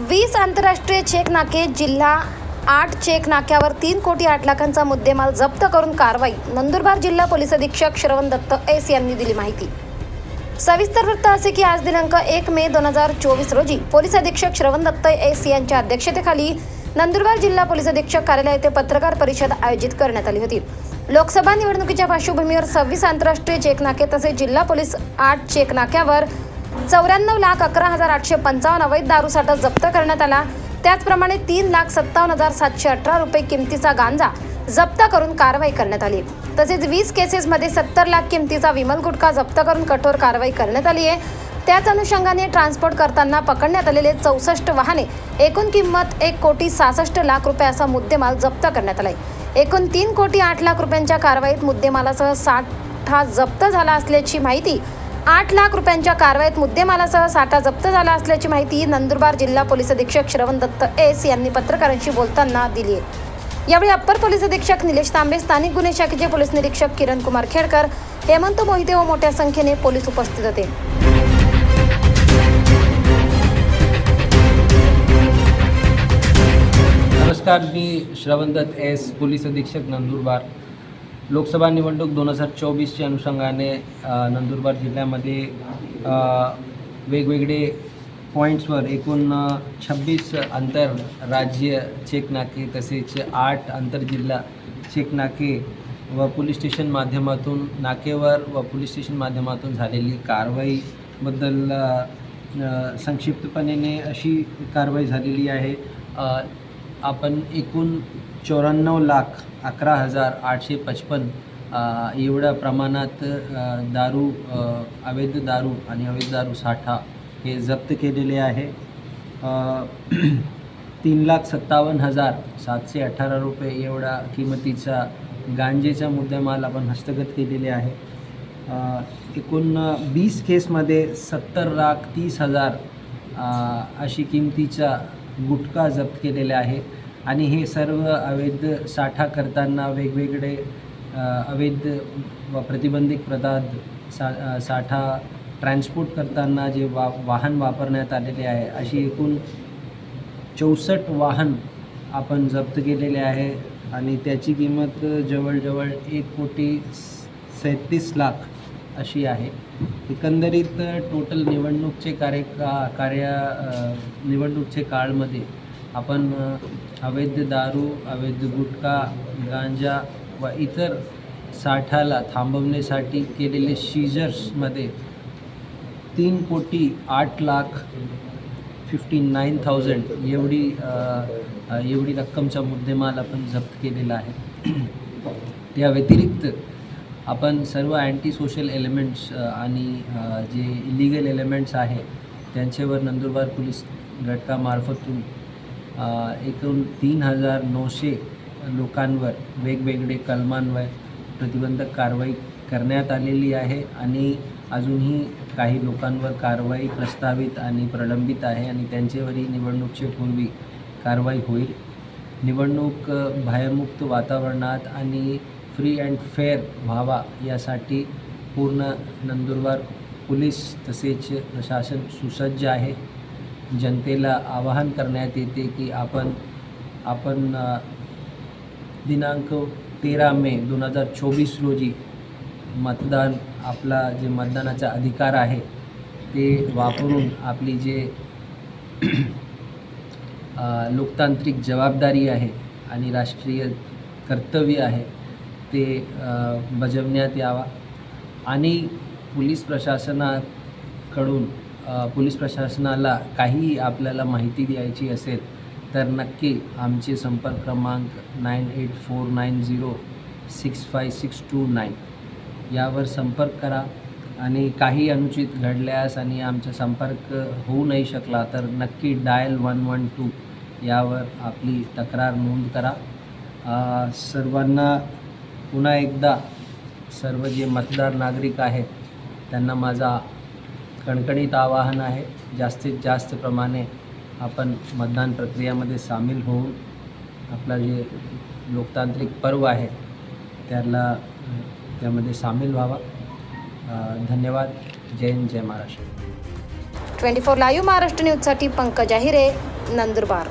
वीस आंतरराष्ट्रीय चेक नाके जिल्हा आठ चेक नाक्यावर तीन कोटी आठ लाखांचा मुद्देमाल जप्त करून कारवाई नंदुरबार जिल्हा पोलीस अधीक्षक श्रवण दत्त एस यांनी दिली माहिती. सविस्तर वृत्त असे की आज दिनांक एक मे दोन हजार चोवीस रोजी पोलीस अधीक्षक श्रवण दत्त एस यांच्या अध्यक्षतेखाली नंदुरबार जिल्हा पोलीस अधीक्षक कार्यालय येथे पत्रकार परिषद आयोजित करण्यात आली होती. लोकसभा निवडणुकीच्या पार्श्वभूमीवर सव्वीस आंतरराष्ट्रीय चेक नाके तसेच जिल्हा पोलीस आठ चेक नाक्यावर चौऱ्याण्णव लाख अकरा हजार आठशे पंचावन्न अवैध दारूसाठा जप्त करण्यात आला. त्याचप्रमाणे तीन लाख सत्तावन्न हजार सातशे अठरा रुपये किमतीचा गांजा जप्त करून कारवाई करण्यात आली. तसेच वीस केसेसमध्ये सत्तर लाख किमतीचा विमल गुटखा जप्त करून कठोर कारवाई करण्यात आली आहे. त्याच अनुषंगाने ट्रान्सपोर्ट करताना पकडण्यात आलेले चौसष्ट वाहने एकूण किंमत एक कोटी सहासष्ट लाख रुपये असा मुद्देमाल जप्त करण्यात आलाय. एकूण तीन कोटी आठ लाख रुपयांच्या कारवाईत मुद्देमालासह साठा जप्त झाला असल्याची माहिती आठ लाख रुपयांच्या कारवाईत मुद्देमालासह साठा जप्त झाला असल्याची माहिती नंदुरबार जिल्हा पोलीस अधीक्षक श्रवण दत्त एस यांनी पत्रकारांशी बोलताना दिली आहे. यावेळी अप्पर पोलीस अधीक्षक निलेश तांबे स्थानिक गुन्हे शाखेचे पोलीस निरीक्षक किरण कुमार खेडकर हेमंत मोहिते व मोठ्या संख्येने पोलीस उपस्थित होते. नमस्कार मी श्रवणदत्त एस पोलीस अधीक्षक नंदुरबार. लोकसभा निवडणूक दोन हजार चोवीसच्या अनुषंगाने नंदुरबार जिल्ह्यामध्ये वेगवेगळे पॉईंट्सवर एकूण छब्बीस आंतरराज्य चेक नाके तसेच आठ आंतरजिल्हा चेक नाके व पोलीस स्टेशन माध्यमातून नाकेवर व पोलीस स्टेशन माध्यमातून झालेली कारवाईबद्दल संक्षिप्तपणे अशी कारवाई झालेली आहे. आपण एकूण चौऱ्याण्णव लाख अकरा हजार आठशे पचपन एवढ्या प्रमाणात दारू अवैध दारू आणि अवैध दारू साठा हे जप्त केलेले आहे. तीन लाख सत्तावन्न हजार सातशे अठरा रुपये एवढा किमतीचा गांजेचा मुद्देमाल आपण हस्तगत केलेले आहे. एकूण वीस केसमध्ये सत्तर लाख तीस हजार अशी किमतीचा गुटखा जप्त केलेले आहे आणि हे सर्व अवैध साठा करताना वेगवेगळे अवैध व प्रतिबंधित पदार्थ सा साठा ट्रान्सपोर्ट करताना जे वा वाहन वापरण्यात आलेले आहे अशी एकूण चौसष्ट वाहन आपण जप्त केलेले आहे. आणि त्याची किंमत जवळजवळ एक कोटी सैतीस लाख अशी आहे. एकंदरीत टोटल निवडणूकचे कार्य का कार्य निवडणूकचे काळमध्ये आपण अवैध दारू अवैध गुटखा गांजा व इतर साठाला थांबवण्यासाठी केलेले सीजर्समध्ये तीन कोटी आठ लाख फिफ्टी नाईन थाउजंड एवढी एवढी रक्कमचा मुद्देमाल आपण जप्त केलेला आहे. त्या व्यतिरिक्त आपण सर्व अँटी सोशल एलिमेंट्स आणि जे इलिगल एलिमेंट्स आहे त्यांच्यावर नंदुरबार पोलीस घटकामार्फतून एकूण तीन हजार नऊशे लोकांवर वेगवेगळे कलमांवर प्रतिबंधक कारवाई करण्यात आलेली आहे आणि अजूनही काही लोकांवर कारवाई प्रस्तावित आणि प्रलंबित आहे आणि त्यांच्यावरही निवडणुकीच्या पूर्वी कारवाई होईल. निवडणूक भयमुक्त वातावरणात आणि फ्री अँड फेअर व्हावा यासाठी पूर्ण नंदुरबार पोलीस तसेच प्रशासन सुसज्ज आहे. जनतेला आवाहन करण्यात येते की आपण आपण दिनांक तेरा मे दोन हजार चोवीस रोजी मतदान आपला जे मतदानाचा अधिकार आहे ते वापरून आपली जे लोकतांत्रिक जबाबदारी आहे आणि राष्ट्रीय कर्तव्य आहे ते बजवण्यात बजावण्यात यावा. आणि पोलीस प्रशासनाकडून पोलीस प्रशासनाला काही आपल्याला माहिती द्यायची असेल तर नक्की आमचे संपर्क क्रमांक nine eight four nine zero six five six two nine यावर संपर्क करा. आणि काही अनुचित घडल्यास आणि आमचा संपर्क होऊ नाही शकला तर नक्की डायल वन वन टू यावर आपली तक्रार नोंद करा. सर्वांना पुन्हा एकदा सर्व जे मतदार नागरिक आहेत त्यांना माझा कणकणीत आवाहन आहे जास्तीत जास्त प्रमाणे आपण मतदान प्रक्रियामध्ये सामील होऊन आपला जे लोकतांत्रिक पर्व आहे त्याला त्यामध्ये सामील व्हावा. धन्यवाद. Jai Hind Jai Maharashtra. Twenty four live Maharashtra न्यूजसाठी पंकज आहिरे नंदुरबार.